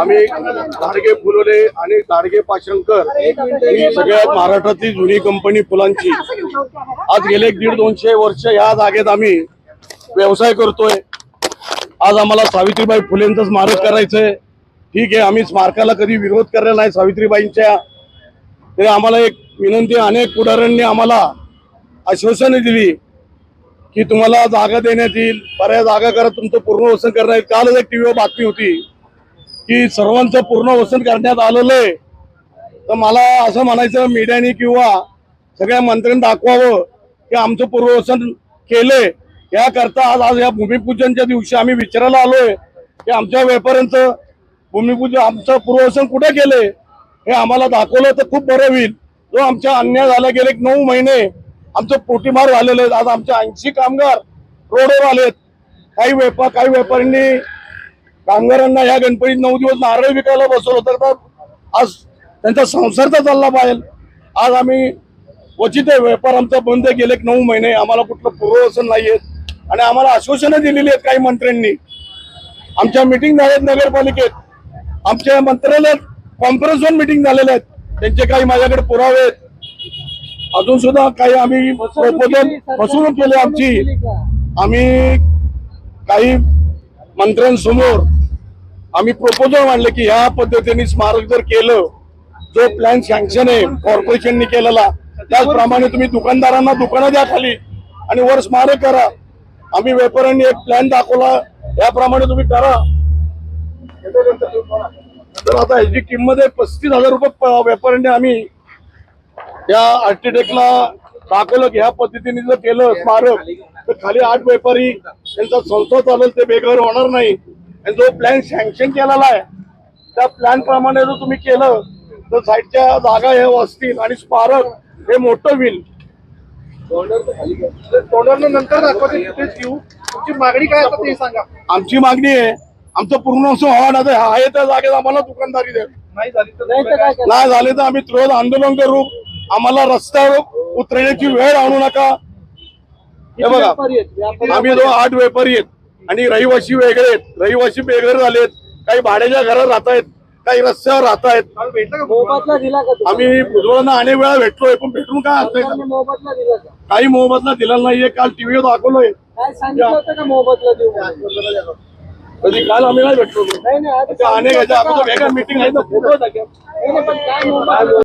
आम्ही गाडगे फुलोले आणि गाडगे पाशंकर ही सगळ्यात महाराष्ट्रातली जुनी कंपनी फुलांची. आज गेले एक दीड दोनशे वर्ष या जागेत आम्ही व्यवसाय करतोय. आज आम्हाला सावित्रीबाई फुलेंचं स्मारक करायचंय. ठीक आहे आम्ही स्मारकाला कधी विरोध करलेला नाही सावित्रीबाईंच्या. तरी आम्हाला एक विनंती अनेक पुढाऱ्यांनी आम्हाला आश्वासने दिली की तुम्हाला जागा देण्यात येईल. बऱ्याच जागा करत तुमचं पूर्ण वसन करण्यात येईल. कालच एक टीव्हीवर बातमी होती. की सर्वांचं पूर्ण वसन करण्यात आलेलं आहे. तर मला असं म्हणायचं मीडियाने किंवा सगळ्या मंत्र्यांनी दाखवावं की आमचं पूर्ववसन केलंय. याकरता आज आज या भूमिपूजनच्या दिवशी आम्ही विचारायला आलोय की आमच्या व्यापाऱ्यांचं भूमिपूजन आमचं पूर्ववसन कुठे केलंय? हे आम्हाला दाखवलं तर खूप बरं होईल. जो आमच्या अन्याय झाला गेले एक नऊ महिने आमचं पोटीमार झालेलं आहे आज आमचे ऐंशी कामगार रोडवर आलेत. काही व्यापार काही व्यापाऱ्यांनी कामगारांना या गणपतीत नऊ दिवस नारळ विकायला बसवलं होतं. तर आज त्यांचा संसार तर चालला पाहिजे आज आम्ही क्वचित व्यापार आमचा बंद गेले नऊ महिने. आम्हाला कुठलं पूर्ववसन नाही आहेत आणि आम्हाला आश्वासनं दिलेली आहेत काही मंत्र्यांनी. आमच्या मिटिंग झाल्यात नगरपालिकेत. आमच्या मंत्रालयात कॉन्फरन्सवर मिटिंग झालेल्या आहेत. त्यांचे काही माझ्याकडे पुरावे आहेत. अजून सुद्धा काही आम्ही फसवणूक केली आमची. आम्ही काही मंत्र्यांसमोर आम्ही प्रपोजल मांडलं की ह्या पद्धतीने स्मारक जर केलं जो प्लॅन सँक्शन आहे कॉर्पोरेशननी केलेला त्याचप्रमाणे तुम्ही दुकानदारांना दुकानं द्या खाली आणि वर स्मारक करा. आम्ही व्यापाऱ्यांनी एक प्लॅन दाखवला. याप्रमाणे तुम्ही करा. तर आता ह्याची किंमत आहे पस्तीस हजार रुपये व्यापाऱ्यांनी आम्ही या आर्किटेक्टला दाखवलं की ह्या पद्धतीने जर केलं स्मारक तर खाली आठ व्यापारी त्यांचा संस्था चालेल ते बेघर होणार नाही. आणि जो प्लॅन सँक्शन केलेला आहे त्या प्लॅन प्रमाणे जर तुम्ही केलं तर साईडच्या जागा हे असतील आणि स्मारक हे मोठं होईल. तोंडावर नंतर दाखवते तिथेच घेऊ तुमची मागणी काय आता ते सांगा. आमची मागणी आहे आमचं पूर्ण असं व्हावं ना तर आहे त्या जागेत आम्हाला दुकानदारी द्या. नाही झाली तर नाही झाले तर आम्ही त्रोध आंदोलन करू. आम्हाला रस्त्यावर उतरण्याची वेळ आणू नका. हे बघा आम्ही जो आठ व्यापारी आहेत आणि रहिवासी वेगळे आहेत. रहिवासी बेघर झालेत. काही भाड्याच्या घरात राहत आहेत काही रस्त्यावर राहत आहेत काल भेटला का मोबदला दिला का तुम्ही? आम्ही भुजबळांना अनेक वेळा भेटलोय पण भेटून काय असतंय दिला काही मोबदला दिलेला नाहीये काल टीव्हीवर दाखवलोय. काल आम्ही नाही भेटलो. अनेक मिटिंग आहे. ना फोटो